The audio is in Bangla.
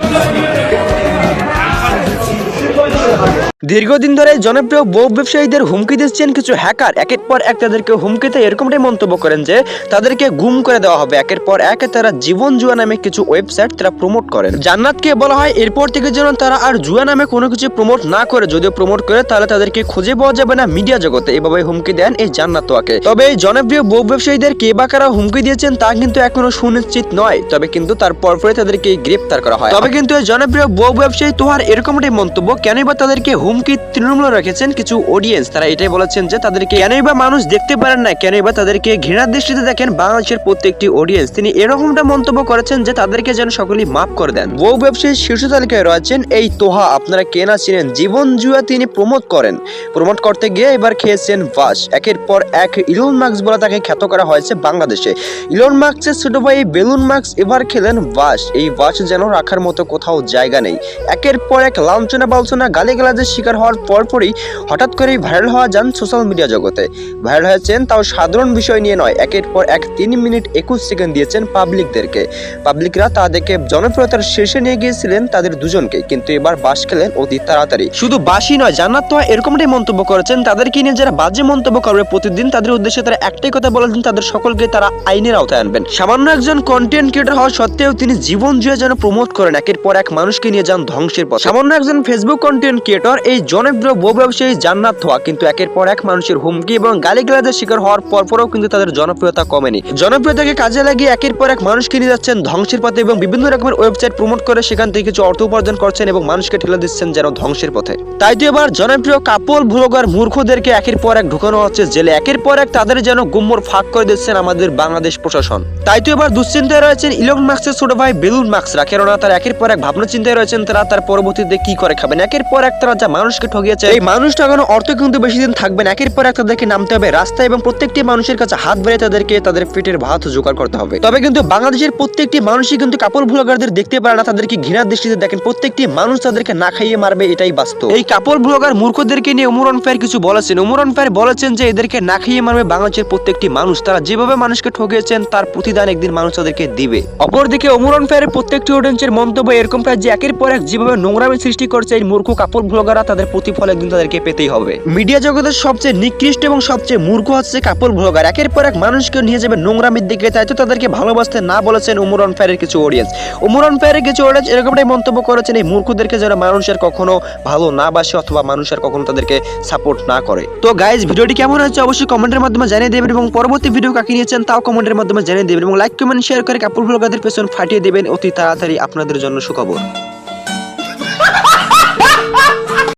Thank you. দীর্ঘদিন ধরে জনপ্রিয় বউ ব্যবসায়ীদের হুমকি দিচ্ছেন কিছু হ্যাকার। একের পর এক তাদেরকে হুমকিতে এরকমটাই মন্তব্য করেন যে, তাদেরকে গুম করে দেওয়া হবে। একের পর এক তারা জীবন জুয়া নামে কিছু ওয়েবসাইট তারা প্রমোট করেন। জান্নাতকে বলা হয়, এরপর থেকে যেন তারা আর জুয়া নামে কোনো কিছু প্রমোট না করে। যদিও প্রমোট করে, তাহলে তাদেরকে খুঁজে পাওয়া যাবে না মিডিয়া জগতে। এভাবে হুমকি দেন এই জান্নাত তোয়াকে তবে এই জনপ্রিয় বউ ব্যবসায়ীদের কে বা কারা হুমকি দিয়েছেন তা কিন্তু এখনও সুনিশ্চিত নয়। তবে কিন্তু তার পরপরে তাদেরকে গ্রেপ্তার করা হয়। তবে কিন্তু এই জনপ্রিয় বউ ব্যবসায়ী তোহার এরকমটাই মন্তব্য, কেনই বা তাদেরকে হুমকি তৃণমূল রেখেছেন কিছু অডিয়েন্স তারা এটাই বলেছেন যে তাদেরকে কেনই বা মানুষ দেখতে পারেন না, কেনই বা তাদেরকে ঘৃণার দৃষ্টিতে দেখেন বাংলাদেশের প্রত্যেকটি অডিয়েন্স তিনি এরকমটা মন্তব্য করেছেন যে তাদেরকে যেন সকলেই মাফ করে দেন। বউ ব্যবসায়ী শীর্ষ তালিকায় রয়েছেন এই তোহা, আপনারা কে না চিনেন? জীবন জুয়া তিনি প্রমোট করেন। প্রমোট করতে গিয়ে এবার খেয়েছেন বাস। একের পর এক ইলন মার্কস বলে তাকে খ্যাত করা হয়েছে বাংলাদেশে। ইলন মার্কসের ছোট ভাই বেলুন মার্কস এবার খেলেন বাস। এই বাস যেন রাখার মতো কোথাও জায়গা নেই। একের পর এক লাঞ্ছনা বালছনা গালিগালাজের শিকার হওয়ার পরপরই হঠাৎ করেই ভাইরাল হওয়া যান সোশ্যাল মিডিয়া জগতে। ভাইরাল হয়েছেন তাও সাধারণ বিষয় নিয়ে নয়, একের পর এক তিন মিনিট একুশ সেকেন্ড দিয়েছেন পাবলিকদেরকে পাবলিকরা তাদেরকে জনপ্রিয়তার শীর্ষে নিয়ে গিয়েছিলেন তাদের দুজনকে, কিন্তু এবার বাস খেলেন অতি তাড়াতাড়ি। শুধু বাসই নয়, জান্নাত তো এরকমটাই মন্তব্য করেছেন, তাদেরকে নিয়ে যারা বাজে মন্তব্য করবে প্রতিদিন, তাদের উদ্দেশ্যে তারা একটাই কথা বলেছেন তাদের সকলকে তারা আইনের আওতায় আনবেন। সামান্য একজন কন্টেন্ট ক্রিয়েটর হওয়া সত্ত্বেও তিনি জীবন জুয়ে যেন প্রমোট করেন, একের পর এক মানুষকে নিয়ে যান ধ্বংসের পথ। সামান্য একজন ফেসবুক কন্টেন্ট ক্রিয়েটর এই জনপ্রিয় বউ ব্যবসায়ী জান্নাত হওয়া কিন্তু একের পর এক মানুষের হুমকি এবং গালিগালাজের শিকার হওয়ার পরপরও কিন্তু তাদের জনপ্রিয়তা কমেনি। জনপ্রিয়তাকে কাজে লাগিয়ে একের পর এক মানুষকে নিয়ে যাচ্ছেন ধ্বংসের পথে এবং বিভিন্ন রকমের ওয়েবসাইট প্রমোট করে সেখান থেকে কিছু অর্থ উপার্জন করছেন এবং মানুষকে ঠেলে দিচ্ছেন যেন ধ্বংসের পথে। তাই তো এবার জনপ্রিয় কাপল ভ্লগার মূর্খদেরকে একের পর এক ঢুকানো হচ্ছে জেলে। একের পর এক তাদের যেন গুম্মর ফাঁক করে দিচ্ছেন আমাদের বাংলাদেশ প্রশাসন। তাই তো এবার দুশ্চিন্তায় রয়েছেন ইলন মার্কসের ছোট ভাই বেলুন মার্কসরা কেননা তারা একের পর এক ভাবনা চিন্তায় রয়েছেন তারা তার পরবর্তীতে কি করে খাবেন? একের পর এক তারা যা মানুষকে ঠকিয়েছে এই মানুষ ঠকানো অর্থ কিন্তু বেশি দিন থাকবে না। একের পর এক তাদেরকে নামতে হবে। রাস্তায় এবং প্রত্যেকটি মানুষের কাছে হাত বেড়ে তাদেরকে তাদের পেটের ভাত জোগাড় করতে হবে। তবে কিন্তু বাংলাদেশের প্রত্যেকটি মানুষই কিন্তু কাপড় ভ্লগারদের দেখতে পারে না। তাদেরকে ঘৃণার দৃষ্টিতে দেখেন। প্রত্যেকটি মানুষ তাদেরকে না খাইয়ে মারবে, এটাই বাস্তব। এই কাপড় ভ্লগার মূর্খদেরকে নিয়ে উমরন ফায়ার কিছু বলেছেন। উমরন ফায়ার বলেছেন যে, এদেরকে না খাইয়ে মারবে বাংলাদেশের প্রত্যেকটি মানুষ। তারা যেভাবে মানুষকে ঠকিয়েছেন তার প্রতিদান একদিন মানুষ তাদেরকে দিবে। অপরদিকে উমরন ফায়ারের প্রত্যেকটি অডিয়েন্সের মন্তব্য এরকমটা যে, একের পর এক যেভাবে নোংরামি সৃষ্টি করছে এই মূর্খ কাপড় ভ্লগাররা তাদের প্রতিফল একদিন তাদেরকে পেতেই হবে। মিডিয়া জগতের সবচেয়ে নিকৃষ্ট এবং সবচেয়ে মূর্খ হচ্ছে কাপড় ভ্লগার একের পর এক মানুষকে নিয়ে যাবে নোংরামির দিকে তাই তো তাদেরকে ভালোবাসতে না বলেছেন উমরন ফায়ারের কিছু অডিয়েন্স উমরন ফায়ারের কিছু অডিয়েন্স এরকমটাই মন্তব্য করেছেন এই মূর্খদেরকে যেন মানুষের কখনো ভালো না বাসে অথবা মানুষের কখনো তাদেরকে সাপোর্ট না করে। তো গাইজ ভিডিওটি কেমন হচ্ছে অবশ্যই কমেন্টের মাধ্যমে জানিয়ে দেবেন এবং পরবর্তী ভিডিও কাকে নিয়েছেন তাও কমেন্টের মাধ্যমে জানিয়ে দেবেন এবং লাইক কমেন্ট শেয়ার করে কাপড় ভ্লগারদের পেছন ফাটিয়ে দেবেন অতি তাড়াতাড়ি আপনাদের জন্য সুখবর।